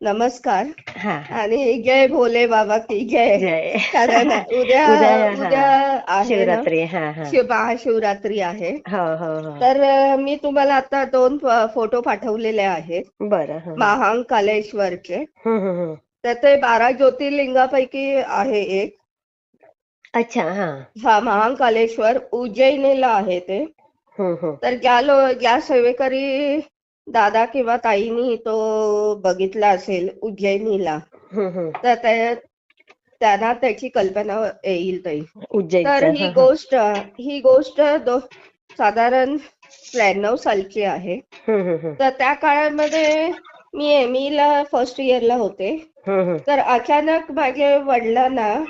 नमस्कार. हा. आणि जय भोले बाबा की जय. जय. कारण उद्या उद्या, शिवरात्री शिव महाशिवरात्री आहे. हो हो हो. तर मी तुम्हाला आता दोन फोटो पाठवलेले आहेत. बरं. महांकालेश्वरचे. तर ते बारा ज्योतिर्लिंगापैकी आहे एक. अच्छा हा. हा महांकालेश्वर उज्जैनीला आहे ते. तर ज्या लो ज्या सेवेकरी दादा किंवा ताईनी तो बघितला असेल उज्जैनीला. तर त्या- त्यांना त्याची कल्पना येईल ताई तर हा. गोष्ट ही गोष्ट दो साधारण त्र्याण्णव सालची आहे. तर त्या काळामध्ये मी एम ला फर्स्ट इयरला होते. तर अचानक माझ्या वडिलांना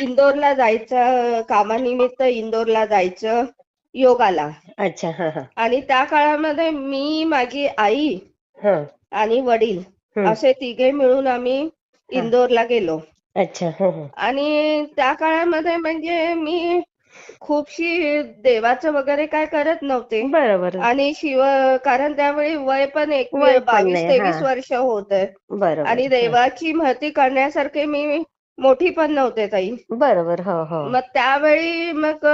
इंदोरला जायचं कामानिमित्त इंदोरला जायचं योग आला अच्छा हा हा. आणि त्या काळामध्ये मी माझी आई हा. आणि वडील हं. असे तिघे मिळून आम्ही इंदोरला गेलो. अच्छा हं, हं. आणि त्या काळामध्ये म्हणजे मी खूपशी देवाचं वगैरे काय करत नव्हते. बरोबर. आणि शिव कारण त्यावेळी वय पण एक वय पण बावीस नाही, तेवीस हा. वर्ष होत. बरोबर आणि देवाची महती करण्यासारखे मी मोठी पण नव्हते ताई. बरोबर हो हो. मग त्यावेळी मग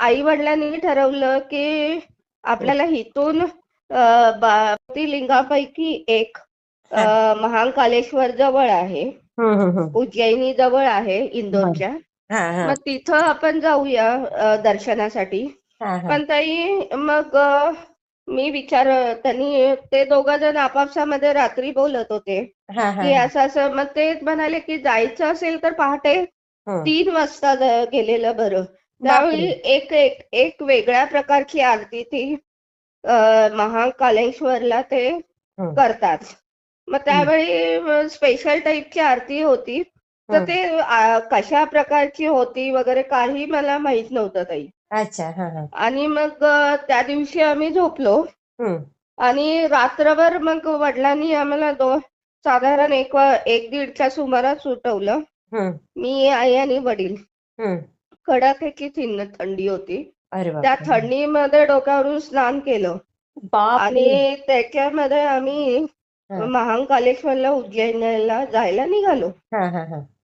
आई वडिलांनी ठरवलं की आपल्याला इथून लिंगापैकी एक अ, महांकालेश्वर जवळ आहे. उज्जैनी जवळ आहे इंदोरच्या. मग तिथं आपण जाऊया अ, दर्शनासाठी. पण ताई मग अ, मी विचार त्यांनी ते दोघं जण आपापसामध्ये रात्री बोलत होते. की असं असं मग ते म्हणाले की जायचं असेल तर पहाटे. तीन वाजता ज- गेलेलं बरं. त्यावेळी एक एक एक वेगळ्या प्रकारची आरती ती महाकालेश्वरला ते. करतात मग त्यावेळी स्पेशल टाईपची आरती होती तर. ते कशा प्रकारची होती वगैरे काही मला माहीत नव्हतं ताई अच्छा आणि मग त्या दिवशी आम्ही झोपलो. आणि रात्रभर मग वडिलांनी आम्हाला दो साधारण एक एक दीडच्या सुमारास सुटवलं. मी आई आणि वडील. कडाक्याची थिन्न थंडी होती. अरे त्या थंडीमध्ये डोक्यावरून स्नान केलं. आणि त्याच्यामध्ये आम्ही. महांकालेश्वरला उज्जैनला जायला निघालो.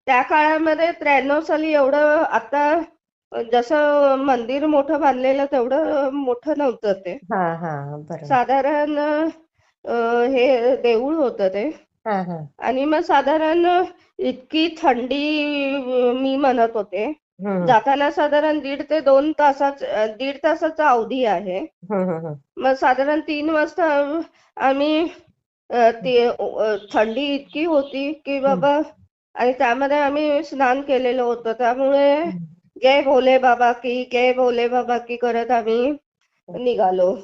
त्या काळामध्ये त्र्याण्णव साली एवढं आता जसं मंदिर मोठं बांधलेलं तेवढं मोठं नव्हतं ते. साधारण हे देऊळ होतं ते. आणि मग साधारण इतकी थंडी मी म्हणत होते. जाताना साधारण दीड ते दोन तासाच दीड तासाचा अवधी आहे. मग साधारण तीन वाजता आम्ही थंडी इतकी होती की बाबा आणि त्यामध्ये आम्ही स्नान केलेलं होतं. त्यामुळे जय भोले बाबा की जय भोले बाबा की करत आम्ही निघालो.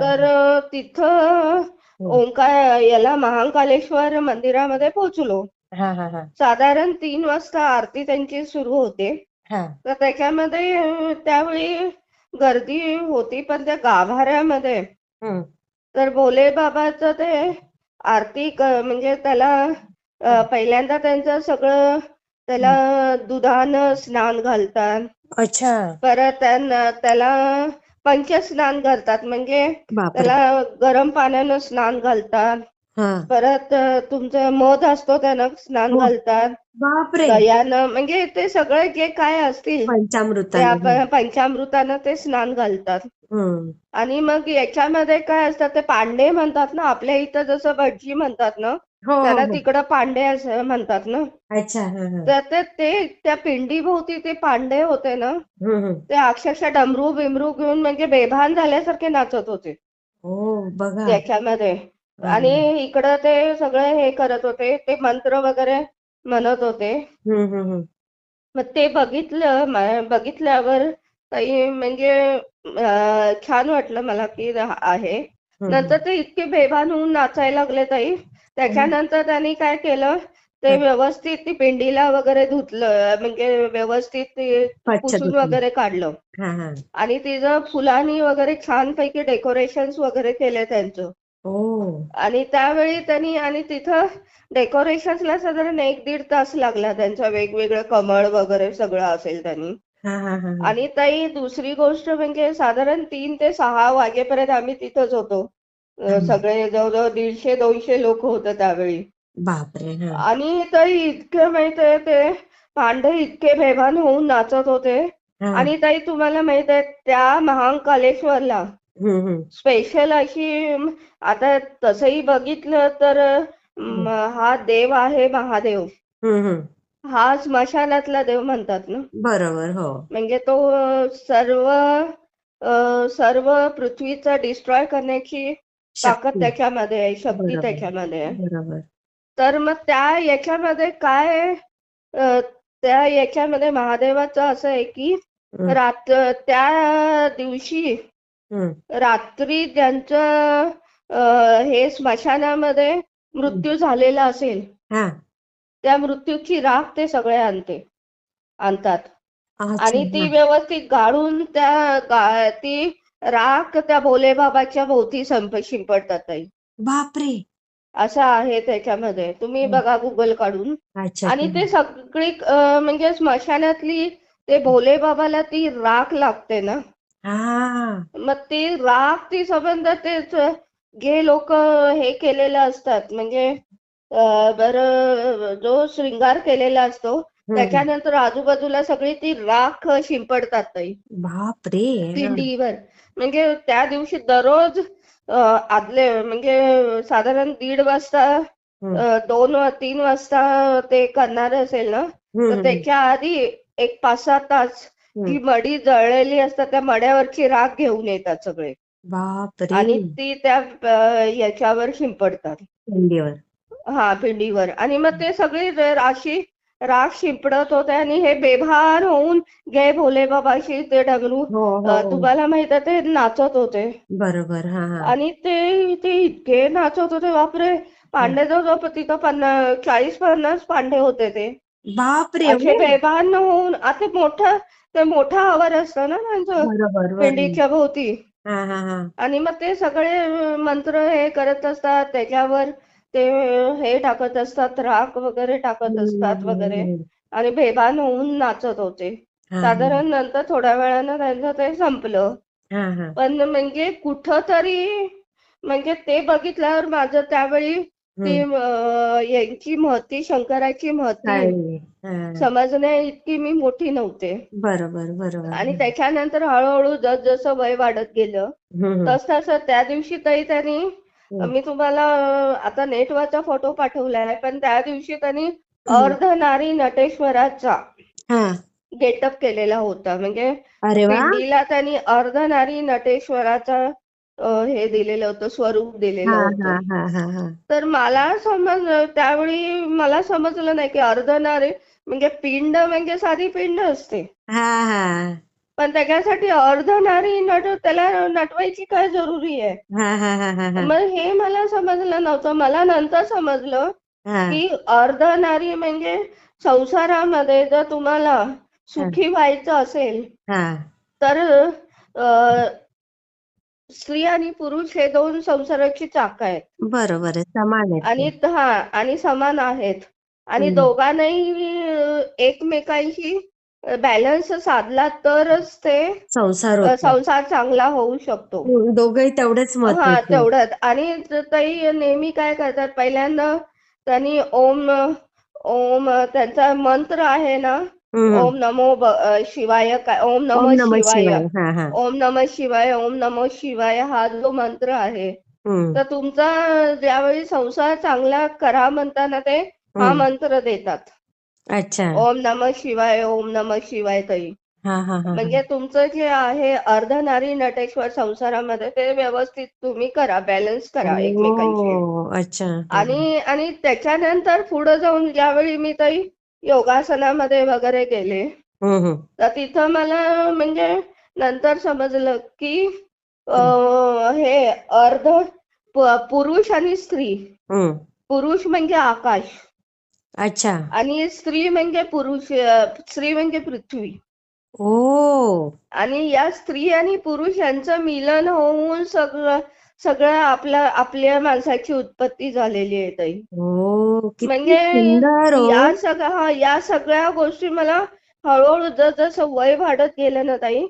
तर तिथं ओंकार याला महांकालेश्वर मंदिरामध्ये पोहोचलो. हा हा हा. साधारण तीन वाजता आरती त्यांची सुरू होते. हा. तर त्याच्यामध्ये त्यावेळी गर्दी होती पण त्या गाभाऱ्यामध्ये. हं. तर भोले बाबाचं ते आरती क- म्हणजे त्याला अ, पहिल्यांदा त्यांचं सगळं त्याला दुधानं स्नान घालतात. अच्छा. परत त्यांना त्याला पंचस्नान करतात. म्हणजे बापरे. त्याला गरम पाण्यानं स्नान घालतात. परत तुमचं मध असतो त्यानं स्नान हो. घालतात. बापरे. दह्यानं म्हणजे ते सगळं जे काय असतील ते पंचामृता पंचामृतानं ते स्नान घालतात. आणि मग याच्यामध्ये काय असतात ते पांडे म्हणतात ना आपल्या इथं जसं भटजी म्हणतात ना हो त्याला हो. तिकडं पांडे असं म्हणतात ना. अच्छा तर ते ते त्या पिंडीभोवती ते पांडे होते ना. ते अक्षरशः डमरू बिमरू घेऊन म्हणजे बेभान झाल्यासारखे नाचत होते. बघा. त्याच्यामध्ये. आणि इकडं ते सगळे हे करत होते ते मंत्र वगैरे म्हणत होते. मग ते बघितलं बघितल्यावर ताई म्हणजे छान वाटलं मला की आहे. नंतर ते इतके बेभान होऊन नाचायला लागले ताई. त्याच्यानंतर त्यांनी काय केलं ते. व्यवस्थित ती पिंडीला वगैरे धुतलं म्हणजे व्यवस्थित ते पुसून. वगैरे काढलं. आणि तिचं फुलांनी वगैरे छानपैकी डेकोरेशन वगैरे केले त्यांचं. आणि त्यावेळी त्यांनी आणि तिथं डेकोरेशनला साधारण एक दीड तास लागला त्यांचा वेगवेगळं कमळ वगैरे सगळं असेल त्यांनी. हा हा हा हा. आणि ताई दुसरी गोष्ट म्हणजे साधारण तीन ते सहा वाजेपर्यंत आम्ही तिथंच होतो. सगळे जवळजवळ दीडशे दोनशे लोक होते त्यावेळी. बापरे हा. आणि ताई इतके माहितीये ते पांडे इतके बेभान होऊन नाचत होते. हा. आणि ताई तुम्हाला माहीत आहे त्या महाकालेश्वरला स्पेशल अशी आता तसंही बघितलं तर हा देव आहे महादेव. हा स्मशानातला देव म्हणतात ना? बरोबर हो. म्हणजे तो सर्व सर्व पृथ्वीचा डिस्ट्रॉय करण्याची ताकद त्याच्यामध्ये आहे शक्ती त्याच्यामध्ये आहे. बरोबर. तर मग त्या याच्यामध्ये काय त्या याच्यामध्ये महादेवाचं असं आहे की हम्म. रात त्या दिवशी रात्री ज्यांचं हे स्मशानामध्ये मृत्यू झालेला असेल हा. त्या मृत्यूची राख ते सगळे आणते आणतात. आणि ती व्यवस्थित गाळून त्या ती राख त्या भोलेबाबाच्या भोवती संप शिंपडतात ताई. बापरे. असं आहे त्याच्यामध्ये. तुम्ही. बघा गुगल काढून. आणि ते सगळी म्हणजे स्मशानातली ते भोलेबाबाला ती राख लागते ना. मग ती राख ती संबंध तेच जे लोक हे केलेलं असतात. म्हणजे बरं जो शृंगार केलेला असतो त्याच्यानंतर आजूबाजूला सगळी ती राख शिंपडतात ताई. बापरे. पिंडीवर. म्हणजे त्या दिवशी दररोज आदले म्हणजे साधारण दीड वाजता दोन वा- तीन वाजता ते करणार असेल ना तर त्याच्या आधी एक पाच सहा तास ती मडी जळलेली असतात त्या मड्यावरची राख घेऊन येतात सगळे. आणि ती त्या याच्यावर शिंपडतात. पिंडीवर. हा पिंडीवर. आणि मग ते सगळी राशी राख शिंपडत होते आणि हे बेभान होऊन जय भोले बाबाशी ते डगरू हो हो. तुम्हाला माहीत आहे ते नाचत होते. बरोबर आणि ते ते इतके नाचत होते बापरे. पांडे जवळ तिथं पन्नास चाळीस पन्नास पांडे होते ते. बापरे बेभान होऊन आता मोठं ते मोठा आवर असतं ना त्यांचं पिंडीच्या भोवती हा हा हा. आणि मग ते सगळे मंत्र हे करत असतात त्याच्यावर ते हे टाकत असतात राख वगैरे टाकत असतात वगैरे. आणि बेभान होऊन नाचत होते. साधारण नंतर थोड्या वेळानं त्यांचं ते संपलं. पण म्हणजे कुठंतरी म्हणजे ते बघितल्यावर माझं त्यावेळी ती यांची महती शंकराची महती समजण्या इतकी मी मोठी नव्हते. बरोबर बरोबर. आणि त्याच्यानंतर हळूहळू जसजसं वय वाढत गेलं तस तसं त्या दिवशी ताई त्यांनी मी तुम्हाला आता नेटवरचा फोटो पाठवलाय पण त्या दिवशी त्यांनी. अर्धनारी नटेश्वराचा हा. गेटअप केलेला होता. म्हणजे त्यांनी अर्धनारी नटेश्वराचा हे दिलेलं होतं स्वरूप दिलेलं होतं. तर मला समज त्यावेळी मला समजलं नाही की अर्धनारी म्हणजे पिंड म्हणजे साधी पिंड असते. पण त्याच्यासाठी अर्धनारी नट त्याला नटवायची काय जरुरी आहे? हा हा हा हा हा. मग हे मला समजलं नव्हतं. मला नंतर समजलं की अर्धनारी म्हणजे संसारामध्ये जर तुम्हाला सुखी व्हायचं असेल तर स्त्री आणि पुरुष हे दोन संसाराची चाक आहेत बरोबर आहे समान आहेत आणि. हा आणि समान आहेत आणि हम्म. दोघांनाही एकमेकांशी बॅलन्स साधला तरच ते संसार अ, होतो संसार चांगला होऊ शकतो हम्म, दोघंही तेवढेच हा महत्त्वाचे आहेत. तेवढंच आणि त- ताई नेहमी काय करतात पहिल्यांदा त्यांनी ओम ओम त्यांचा मंत्र आहे ना हम्म. ओम नमो अ, शिवाय काय ओम ओम नमः नमः शिवाय. शिवाय. हा हा. ओम नमः शिवाय ओम नमः शिवाय हा जो मंत्र आहे. हम्म. तर तुमचा ज्यावेळी संसार चांगला करा म्हणताना ते हा हम्म. मंत्र देतात. अच्छा. ओम नमः शिवाय ओम नमः शिवाय ताई. हा हा हा हा. म्हणजे तुमचं जे आहे अर्धनारी नटेश्वर संसारामध्ये ते व्यवस्थित तुम्ही करा बॅलन्स करा एकमेकांशी. ओ अच्छा. हा. आणि आणि त्याच्यानंतर पुढे जाऊन ज्यावेळी मी ताई योगासनामध्ये वगैरे गेले. तर तिथं मला म्हणजे नंतर समजलं की हे अर्ध पुरुष आणि स्त्री. पुरुष म्हणजे आकाश. अच्छा. आणि स्त्री म्हणजे पुरुष स्त्री म्हणजे पृथ्वी. ओ. आणि या स्त्री आणि पुरुष यांचं मिलन होऊन सगळं सगळं आपल्या आपल्या माणसाची उत्पत्ती झालेली आहे ताई. किती म्हणजे हो. या सगळ्या हा या सगळ्या गोष्टी मला हळूहळू जसं वय वाढत गेलं ना ताई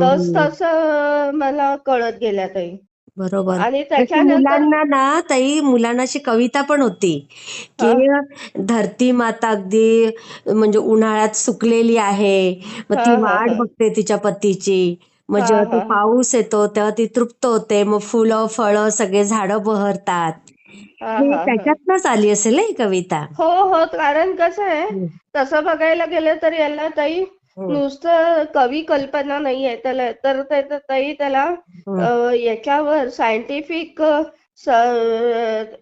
तस. तस मला कळत गेल्या ताई. बरोबर. आणि मुलांना ना ताई मुलांना अशी कविता पण होती हा. की धरती माता अगदी म्हणजे उन्हाळ्यात सुकलेली आहे मग हा ती हा वाट हा. बघते तिच्या पतीची. मग जेव्हा तो पाऊस येतो तेव्हा ती तृप्त होते. मग फुलं फळं सगळे झाडं बहरतात. त्याच्यातनच आली असेल ही कविता. हो हो कारण कसं आहे तसं बघायला गेलं तर याला ताई नुसतं कवी कल्पना नाहीये. त्याला तर ताई त्याला. अ, याच्यावर सायंटिफिक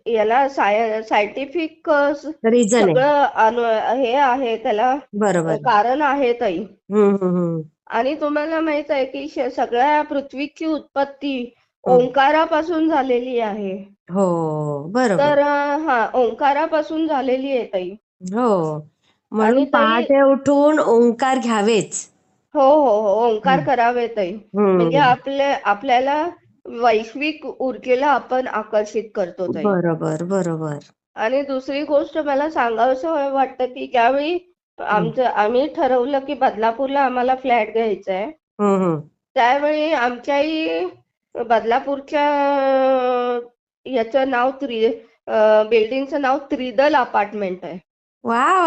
याला सायंटिफिक रिझन आहे. सगळं अनु हे आहे त्याला बरोबर. कारण आहे ताई. हम्म हम्म हम्म. आणि तुम्हाला माहीत आहे की सगळ्या पृथ्वीची उत्पत्ती हम्म. ओंकारापासून झालेली आहे. हो बरोबर. तर हा ओंकारापासून झालेली आहे ताई. हो. म्हणून पहाटे उठून ओंकार घ्यावेच. हो हो हो ओंकार करावे ताई. म्हणजे. आपले आपल्याला वैश्विक ऊर्जेला आपण आकर्षित करतो ताई. बरोबर बरोबर. आणि दुसरी गोष्ट मला सांगावंसं वाटतं की ज्यावेळी आमचं आम्ही ठरवलं की बदलापूरला आम्हाला फ्लॅट घ्यायचा आहे. त्यावेळी आमच्याही बदलापूरच्या याचं नाव त्रि बिल्डिंगचं नाव त्रिदल अपार्टमेंट आहे.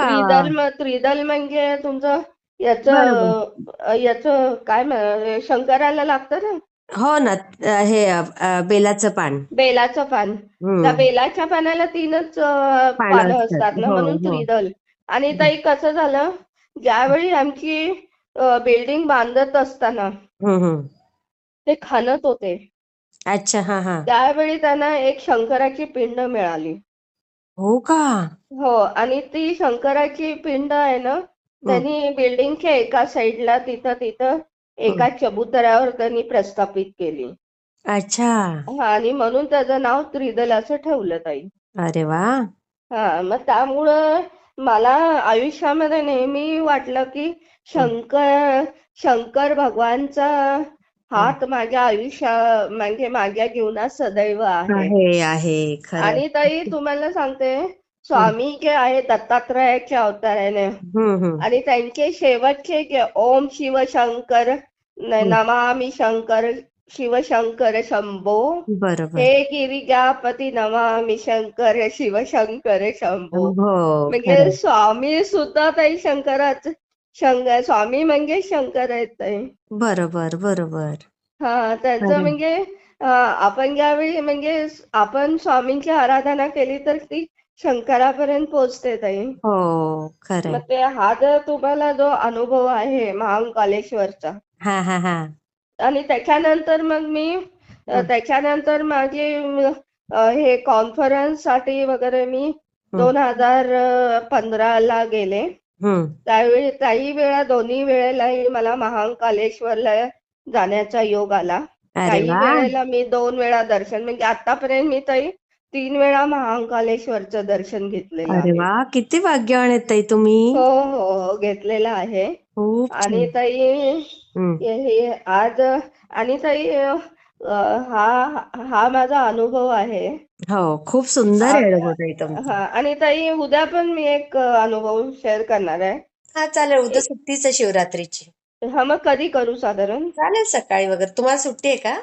त्रिदल म- त्रिदल म्हणजे तुमचं याचं याचं काय म्हण- शंकराला लागतं ना? हो ना अ, हे अ, बेलाचं पान. बेलाचं पान. त्या बेलाच्या पानाला तीनच अं, पानं पानं असतात असतात. ना हो म्हणून हो. त्रिदल. आणि ताई कसं झालं? ज्यावेळी आमची बिल्डिंग बांधत असताना. ते खणत होते. अच्छा हा हा. त्यावेळी त्यांना एक शंकराची पिंड मिळाली. हो का? हो आणि ती शंकराची पिंड आहे ना त्यांनी बिल्डिंगच्या एका साईडला तिथं तिथं. एका चबुतऱ्यावर त्यांनी प्रस्थापित केली. अच्छा. हा आणि म्हणून त्याचं नाव त्रिदल असं ठेवलं ताई. अरे वा. हा मग त्यामुळं मला आयुष्यामध्ये नेहमी वाटलं की शंकर शंकर भगवानचा. हात माझ्या आयुष्या म्हणजे माझ्या जीवनात सदैव आहे आहे आहे खरं आणि ताई तुम्हाला सांगते स्वामी जे आहे दत्तात्रयाचे अवतार आहे ना हम्म हम्म आणि त्यांचे शेवटचे जे ओम शिवशंकर न- हम्म. नमामि शंकर शिवशंकर शंभो बरोबर. हे गिरिजापती नमामि शंकर शिवशंकर शंभो. हो म्हणजे स्वामी सुद्धा ताई शंकराच शंकर स्वामी म्हणजे शंकर आहेत ताई. बरोबर बरोबर. हा त्यांचं म्हणजे अं, आपण ज्यावेळी म्हणजे आपण स्वामींची आराधना केली तर ती शंकरापर्यंत पोहोचते ताई. हो खरंय. मग ते हा जर तुम्हाला जो अनुभव आहे महाकालेश्वरचा. हा हा हा. आणि त्याच्यानंतर मग मी त्याच्यानंतर माझी हे कॉन्फरन्ससाठी वगैरे मी दोन हजार पंधराला गेले. त्यावेळी काही वेळा दोन्ही वेळेलाही मला महाकालेश्वरला जाण्याचा योग आला. काही वेळेला मी दोन वेळा दर्शन म्हणजे आतापर्यंत मी ताई तीन वेळा महाकालेश्वरचं दर्शन घेतलेलं अरे आहे. वा किती भाग्यवान आहेत ताई तुम्ही. हो हो घेतलेलं आहे. खूप आणि छान ताई हम्म. हे हे आज आणि ताई अ, हा हा माझा अनुभव आहे. हो खूप सुंदर आहे अनुभव ताई तुमचा. हा आणि ताई उद्या पण मी एक अ, अनुभव शेअर करणार आहे. हा चालेल उद्या सुट्टीच आहे शिवरात्रीची. हा मग कधी करू साधारण? चालेल सकाळी वगैरे. तुम्हाला सुट्टी आहे का?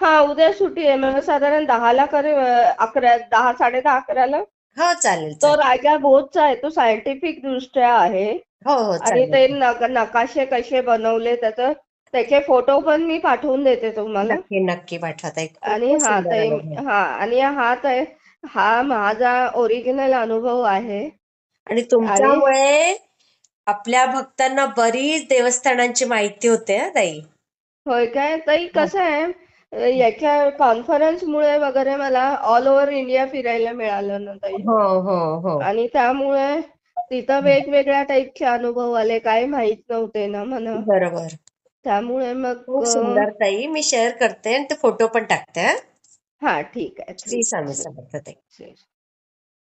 हा उद्या सुट्टी आहे. मग साधारण दहाला करे अकरा दहा साडे दहा अकराला? हो चालेल तो चालेल. राजा भोजचा आहे. तो सायंटिफिक दृष्ट्या आहे. हो हो आणि चालेल. ते नक नकाशे कसे बनवले त्याचं त्याचे फोटो पण मी पाठवून देते तुम्हाला. नक्की नक्की पाठवा ताई आणि खूपच हा सुंदर अनुभव हा आणि हा ताई हा माझा ओरिजिनल अनुभव आहे. आणि आणि तुमच्यामुळे आपल्या भक्तांना बरीच देवस्थानांची माहिती होते हा ताई? होय काय? ताई हो कसं आहे? याच्या कॉन्फरन्समुळे वगैरे मला ऑल ओव्हर इंडिया फिरायला मिळालं ना ताई. हो हो हो. आणि त्यामुळे तिथं वेगवेगळ्या टाईपचे अनुभव आले काही माहीत नव्हते ना मला. बरोबर. त्यामुळे मग खूप सुंदर ताई. मी शेअर करते आणि ते फोटो पण टाकते हा? हा ठीक आहे. श्री ठीक स्वामी आहे समर्थ ताई. ठीक.